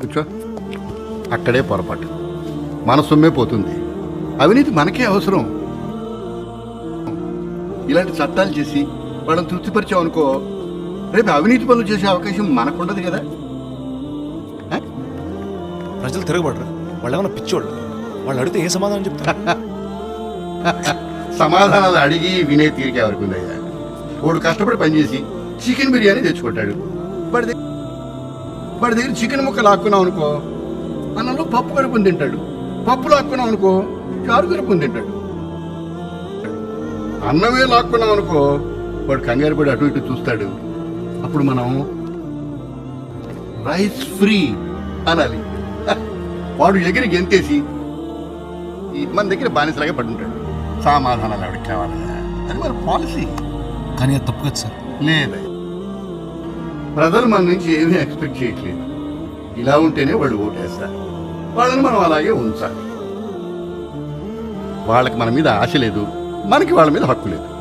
కూర్చో. అక్కడే పొరపాటు. మన సొమ్మే పోతుంది. అవినీతి మనకే అవసరం. ఇలాంటి చట్టాలు చేసి వాళ్ళని తృప్తిపరిచాం అనుకో రేపు అవినీతి పనులు చేసే అవకాశం మనకుండదు కదా? ప్రజలు తిరగబడరు? వాళ్ళు ఏమైనా పిచ్చోళ్ళు. వాళ్ళు అడిగితే ఏ సమాధానం చెప్తారు? సమాధానాలు అడిగి వినే తీరిక ఎవరికి ఉందయ్యా వాడు కష్టపడి పనిచేసి చికెన్ బిర్యానీ తెచ్చుకుంటాడు. వాడి వాడి దగ్గర చికెన్ ముక్క లాక్కున్నాం అనుకో అన్నంలో పప్పు కలుపుని తింటాడు. పప్పు లాక్కున్నాం అనుకో చారు కలుపుని తింటాడు. అన్నమే లాక్కున్నాం అనుకో వాడు కంగారు పడి అటు ఇటు చూస్తాడు. అప్పుడు మనం రైస్ ఫ్రీ అనాలి. వాడు ఎగిరి గెంతేసి మన దగ్గర బానిసలాగా పడుంటాడు. సమాధానాలు ఎవరికి కావాలి? అది మన పాలసీ. కానీ అది తప్పు కదా సార్. లేదా ప్రజలు మన నుంచి ఏమీ ఎక్స్పెక్ట్ చేయట్లేదు. ఇలా ఉంటేనే వాళ్ళు ఓటేస్తారు. వాళ్ళని మనం అలాగే ఉంచాలి. వాళ్ళకి మన మీద ఆశ లేదు. మనకి వాళ్ళ మీద హక్కు లేదు.